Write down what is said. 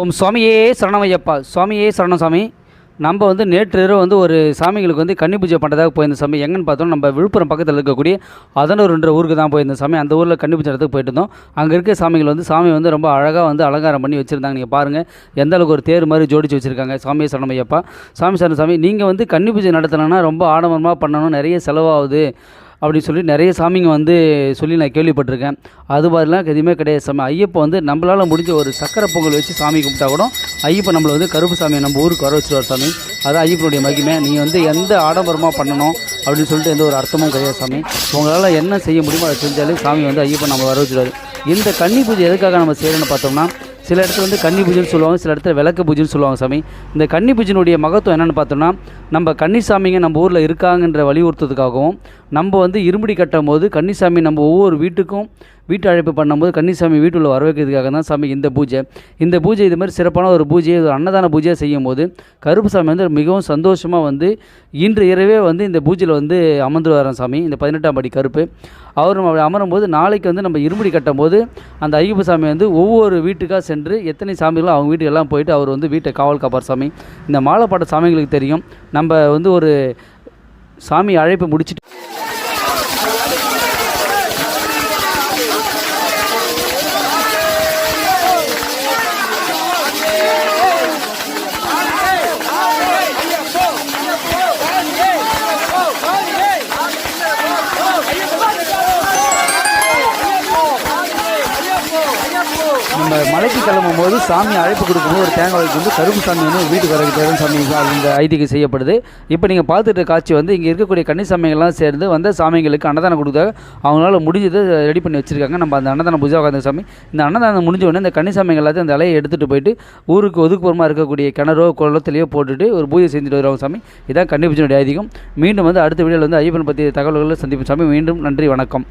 ஓம் சுவாமியே சரணமையப்பா. சுவாமியே சரணம் சாமி நம்ம வந்து நேற்று இரவு வந்து ஒரு சாமிகளுக்கு வந்து கன்னி பூஜை பண்ணுறதாக போயிருந்த சாமி. எங்கன்னு பார்த்தோம் நம்ம விழுப்புரம் பக்கத்தில் இருக்கக்கூடிய அதனூர்ன்ற ஊருக்கு தான் போயிருந்த சாமி. அந்த ஊரில் கன்னி பூஜை இடத்துக்கு போயிட்டு இருந்தோம். அங்கே இருக்க சாமிகள் வந்து சாமி வந்து ரொம்ப அழகாக வந்து அலங்காரம் பண்ணி வச்சுருந்தாங்க. நீங்கள் பாருங்கள் எந்த அளவுக்கு ஒரு தேர் மாதிரி ஜோடிச்சு வச்சுருக்காங்க. சாமி சரணமையப்பா. சாமி சரண சாமி நீங்கள் வந்து கன்னி பூஜை நடத்தினா ரொம்ப ஆடம்பரமாக பண்ணணும். நிறைய செலவாகுது. அப்படின்னு சொல்லி நிறைய சாமிங்க வந்து சொல்லி நான் கேள்விப்பட்டிருக்கேன். அது மாதிரிலாம் எதுவுமே கிடையாது சாமி. ஐயப்பன் வந்து நம்மளால் முடிஞ்ச ஒரு சக்கரை பொங்கல் வச்சு சாமி கும்பிட்டா கூட ஐயப்பன் நம்மளை வந்து கருப்பு சாமியை நம்ம ஊருக்கு வர வச்சுருவார் சாமி. அதான் ஐயப்பனுடைய மகிமை. நீங்கள் வந்து எந்த ஆடம்பரமாக பண்ணணும் அப்படின்னு சொல்லிட்டு எந்த ஒரு அர்த்தமும் கிடையாது சாமி. உங்களால் என்ன செய்ய முடியுமோ அதை செஞ்சாலே சாமி வந்து ஐயப்பன் நம்ம வர வச்சுருவார். இந்த கன்னி பூஜை எதுக்காக நம்ம செய்யணும்னு பார்த்தோம்னா சில இடத்துல வந்து கன்னி பூஜைன்னு சொல்லுவாங்க சில இடத்துல விளக்கு பூஜைன்னு சொல்லுவாங்க சாமி. இந்த கன்னி பூஜையினுடைய மகத்துவம் என்னென்னு பார்த்தோம்னா நம்ம கன்னிசாமிங்க நம்ம ஊரில் இருக்காங்கன்ற வலியுறுத்துறதுக்காகவும் நம்ம வந்து இருமுடி கட்டும் போது கன்னிசாமி நம்ம ஒவ்வொரு வீட்டுக்கும் வீட்டு அழைப்பு பண்ணும்போது கன்னிசாமி வீட்டுள்ள வர வைக்கிறதுக்காக தான் சாமி இந்த பூஜை. இந்த பூஜை இது மாதிரி சிறப்பான ஒரு பூஜையை ஒரு அன்னதான பூஜையாக செய்யும் போது கருப்பு சாமி வந்து மிகவும் சந்தோஷமாக வந்து இன்று இரவே வந்து இந்த பூஜையில் வந்து அமர்ந்து வரோம் சாமி இந்த பதினெட்டாம் படி கருப்பு. அவர் அமரும் போது நாளைக்கு வந்து நம்ம இருமுடி கட்டும் போது அந்த ஐயப்ப சாமி வந்து ஒவ்வொரு வீட்டுக்காக சென்று எத்தனை சாமிகளோ அவங்க வீட்டுக்கு எல்லாம் போயிட்டு அவர் வந்து வீட்டை காவல் காப்பார் சாமி. இந்த மாலைப்பாட்ட சாமிகளுக்கு தெரியும். நம்ம வந்து ஒரு சாமி அழைப்பு முடிச்சுட்டு நம்ம மலைக்கு கிளம்பும் போது சாமி அழைப்பு கொடுக்கும்போது ஒரு தேங்காய் வைக்கு வந்து கருப்பு சாமி வந்து வீட்டுக்கு வரக்கு சாமி அந்த இந்த ஐதீகம் செய்யப்படுது. இப்போ நீங்கள் பார்த்துட்டு காட்சி வந்து இங்கே இருக்கக்கூடிய கன்னிசாமிகள்லாம் சேர்ந்து வந்த சாமிகளுக்கு அன்னதானம் கொடுத்தாங்க அவங்களால முடிஞ்சதை ரெடி பண்ணி வச்சுருக்காங்க. நம்ம அந்த அன்னதானம் பூஜை உட்காந்த சாமி. இந்த அன்னதானம் முடிஞ்ச உடனே இந்த கன்னிசாமிகள் எல்லாத்தையும் அந்த இலையை எடுத்துகிட்டு போயிட்டு ஊருக்கு ஒதுக்குப்புறமாக இருக்கக்கூடிய கிணறோ குளத்துலையோ போட்டுட்டு ஒரு பூஜை செஞ்சுட்டு வருவாங்க சாமி. இதான் கன்னிபூஜனுடைய ஐதீகம். மீண்டும் வந்து அடுத்த வீடியோவில் வந்து ஐயப்பன் பற்றிய தகவல்களை சந்திப்போம். சாமி மீண்டும் நன்றி வணக்கம்.